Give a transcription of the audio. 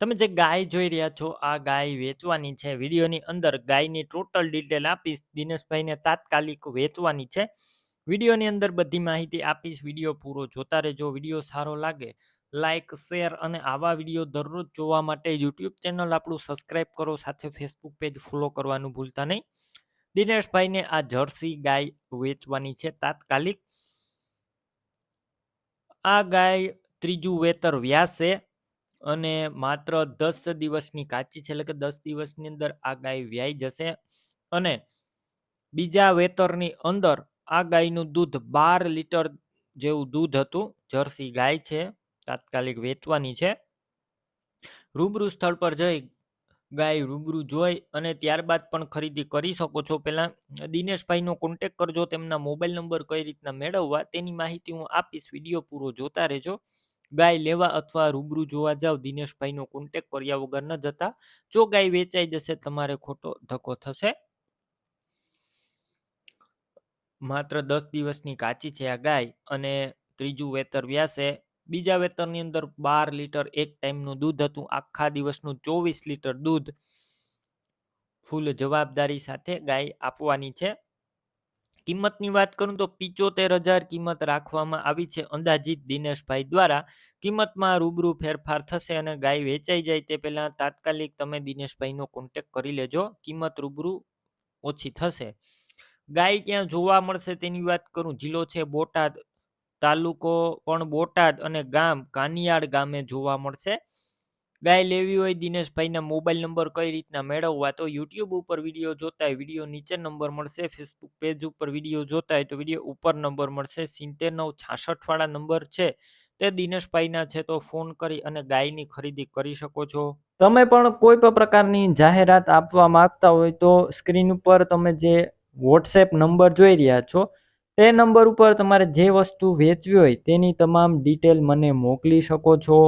તમે જે ગાય જોઈ રહ્યા છો, આ ગાય વેચવાની છે. વિડીયોની અંદર ગાયની ટોટલ ડિટેલ આપીશ. દિનેશભાઈને તાત્કાલિક વેચવાની છે. વિડીયોની અંદર બધી માહિતી આપીશ. વીડિયો પૂરો જોતા રહેજો. વીડિયો સારો લાગે લાઇક શેર અને આવા વીડિયો દરરોજ જોવા માટે યુટ્યુબ ચેનલ આપણું સબસ્ક્રાઇબ કરો. સાથે ફેસબુક પેજ ફોલો કરવાનું ભૂલતા નહીં. દિનેશભાઈને આ જર્સી ગાય વેચવાની છે તાત્કાલિક. આ ગાય ત્રીજું વેતર વ્યાસે અને માત્ર દસ દિવસની કાચી છે, એટલે કે દસ દિવસની અંદર આ ગાય વ્યાઈ જશે અને બીજા વેતરની અંદર આ ગાયનું દૂધ બાર લીટર જેવું દૂધ હતું, જર્સી ગાય છે, તાત્કાલિક વેચવાની છે. રૂબરૂ સ્થળ પર જઈ ગાય રૂબરૂ જોઈ અને ત્યારબાદ પણ ખરીદી કરી શકો છો. પહેલાં દિનેશભાઈનો કોન્ટેક કરજો, તેમના મોબાઈલ નંબર કઈ રીતના મેળવવા તેની માહિતી હું આપીશ. વીડિયો પૂરો જોતા રહેજો. ગાય લેવા અથવા રૂબરૂ જોવા જાવ, દિનેશભાઈનો કોન્ટેક કર્યા વગર ન જતા, જો ગાય વેચાઈ જશે, તમારે ખોટો ધક્કો થશે. માત્ર દસ દિવસની કાચી છે આ ગાય અને ત્રીજું વેતર વ્યાસે. બીજા વેતરની અંદર બાર લીટર એક ટાઈમનું દૂધ હતું. આખા દિવસનું ચોવીસ લીટર દૂધ. ફૂલ જવાબદારી સાથે ગાય આપવાની છે. કિંમતની વાત કરું તો પિચોતેર હજાર કિંમત રાખવામાં આવી છે. અંદાજિત દિનેશભાઈ દ્વારા કિંમતમાં રૂબરૂ ફેરફાર થશે અને ગાય વેચાઈ જાય તે પહેલાં તાત્કાલિક તમે દિનેશભાઈનો કોન્ટેક કરી લેજો. કિંમત રૂબરૂ ઓછી થશે. ગાય ક્યાં જોવા મળશે તેની વાત કરું. જિલ્લો છે બોટાદ, તાલુકો પણ બોટાદ અને ગામ કાનિયાડ ગામે જોવા મળશે. ગાય લેવી હોય દિનેશભાઈના મોબાઈલ નંબર કઈ રીતના મેળવવા, તો યુટ્યુબ ઉપર વીડિયો જોતા હોય, વીડિયો નીચે નંબર મળશે, ફેસબુક પેજ ઉપર વીડિયો જોતા હોય, તો વીડિયો ઉપર નંબર મળશે સિત્તેર નવ છાસઠ વાળા નંબર છે, તે દિનેશભાઈના છે, તો ફોન કરી અને ગાયની ખરીદી કરી શકો છો. તમે પણ કોઈ પણ પ્રકારની જાહેરાત આપવા માંગતા હોય, તો સ્ક્રીન ઉપર તમે જે વોટ્સએપ નંબર જોઈ રહ્યા છો, તે નંબર ઉપર તમારે જે વસ્તુ વેચવી હોય, તેની તમામ ડિટેલ મને મોકલી શકો છો.